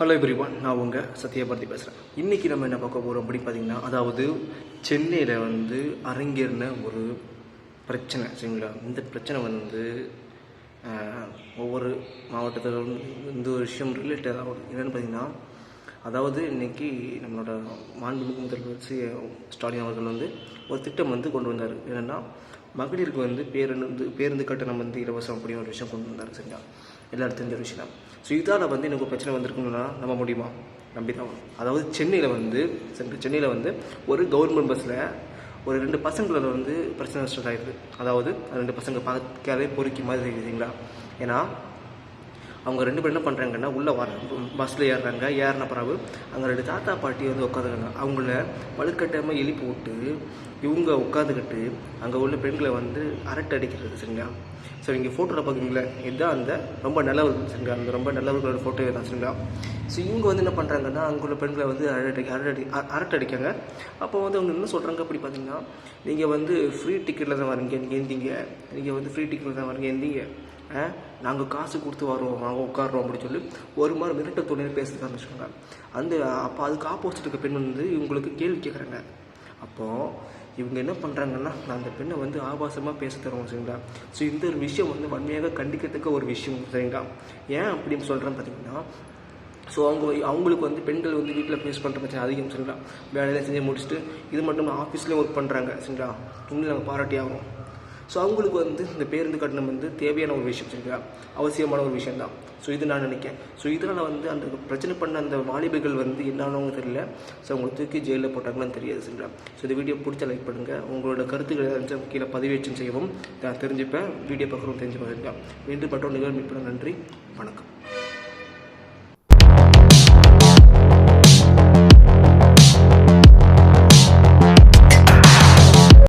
Hello everyone நான் உங்கள் சத்யபாரதி பேசுகிறேன் இன்றைக்கி நம்ம என்ன பார்க்க போகிறோம் அப்படின்னு பார்த்தீங்கன்னா அதாவது சென்னையில் வந்து அரங்கேறின ஒரு பிரச்சனை சரிங்களா? இந்த பிரச்சனை வந்து ஒவ்வொரு மாவட்டத்திலும் இந்த ஒரு விஷயம் ரிலேட்டட் ஆகும் என்னென்னு பார்த்தீங்கன்னா அதாவது இன்னைக்கு நம்மளோட மாண்புமிகு முதல்வர் சி ஸ்டாலின் அவர்கள் வந்து ஒரு திட்டம் வந்து கொண்டு வந்தார். என்னென்னா மகளிருக்கு வந்து பேருந்து பேருந்து கட்டணம் வந்து இலவசம் அப்படின்னு ஒரு விஷயம் கொண்டு வந்தார் சரிங்களா? எல்லாரும் தெரிஞ்ச ஒரு விஷயம் ஸோ இதால் வந்து எனக்கு பிரச்சனை வந்திருக்குன்னா நம்ப முடியுமா? நம்பி தான் அதாவது சென்னையில் வந்து சென்னையில் வந்து ஒரு கவர்மெண்ட் பஸ்ஸில் ஒரு ரெண்டு பசங்களில் வந்து பிரச்சனை ஸ்டார்ட் ஆகிடுது அதாவது ரெண்டு பசங்க பார்க்காலே பொறுக்கி மாதிரி தெரியுதுங்களா ஏன்னா அவங்க ரெண்டு பேரும் என்ன பண்ணுறாங்கன்னா உள்ளே வர பஸ்ஸில் ஏறுறாங்க. ஏறின பிறகு அங்கே ரெண்டு தாத்தா பாட்டி வந்து உட்காந்துருக்காங்க அவங்கள வலுக்கட்டாயமாக எழுப்பி விட்டு இவங்க உட்காந்துக்கிட்டு அங்கே உள்ள பெண்களை வந்து அரட்டை அடிக்கிறது சரிங்களா? ஸோ நீங்கள் ஃபோட்டோவில் பார்க்குறீங்களா இதுதான் அந்த ரொம்ப நல்லவர்கள் சரிங்களா? அந்த ரொம்ப நல்லவர்களோட ஃபோட்டோ தான் சரிங்களா? ஸோ இவங்க வந்து என்ன பண்ணுறாங்கன்னா அங்கே உள்ள பெண்களை வந்து அரட்டை அரட்டடி அரட்டை அடிக்காங்க. அப்போ வந்து அவங்க என்ன சொல்கிறாங்க அப்படி பார்த்தீங்கன்னா நீங்கள் வந்து ஃப்ரீ டிக்கெட்டில் தான் வரீங்க நீங்கள் எந்தீங்க நீங்கள் வந்து ஃப்ரீ டிக்கெட்டில் தான் வரீங்க எந்தீங்க நாங்கள் காசு கொடுத்து வரோம் நாங்கள் உட்காடுறோம் அப்படின்னு சொல்லி ஒரு மாதிரி மிரட்ட துணையில் பேசுறதுக்கு ஆரம்பிச்சிட்டாங்க அந்த அப்போ அதுக்கு ஆப்போசிட் இருக்க பெண் வந்து இவங்களுக்கு கேள்வி கேட்குறாங்க அப்போது இவங்க என்ன பண்ணுறாங்கன்னா நான் அந்த பெண்ணை வந்து ஆபாசமாக பேச தருவோம் சரிங்களா? ஸோ இந்த ஒரு விஷயம் வந்து வன்மையாக கண்டிக்கத்தக்க ஒரு விஷயம் சரிங்களா? ஏன் அப்படின்னு சொல்கிறேன்னு பார்த்தீங்கன்னா ஸோ அவங்க அவங்களுக்கு வந்து பெண்கள் வந்து வீட்டில் ஃபேஸ் பண்ணுற பிரச்சனை அதிகம் சரிங்களா? வேலையெல்லாம் செஞ்சு முடிச்சுட்டு இது மட்டும் ஆஃபீஸ்லேயும் ஒர்க் பண்ணுறாங்க சரிங்களா? இன்னும் நாங்கள் பாராட்டி ஆகும் ஸோ அவங்களுக்கு வந்து இந்த பேருந்து கட்டணம் வந்து தேவையான ஒரு விஷயம் சரிங்களா? அவசியமான ஒரு விஷயம் தான் ஸோ இது நான் நினைக்கிறேன். ஸோ இதனால் வந்து அந்த பிரச்சனை பண்ண அந்த வாலிபர்கள் வந்து என்னானவங்க தெரியல. ஸோ அவங்களை தூக்கி ஜெயிலில் போட்டாங்களான்னு தெரியாது சரிங்களா? ஸோ இந்த வீடியோ பிடிச்ச லைக் பண்ணுங்கள் உங்களோட கருத்துக்கள் ஏதாச்சும் கீழே பதிவேற்றம் செய்யவும். நான் தெரிஞ்சுப்பேன். வீடியோ பார்க்குறோம் தெரிஞ்சுப்பேன் சரிங்களா? மீண்டும் மற்றொரு நிகழ்வு நன்றி. வணக்கம்.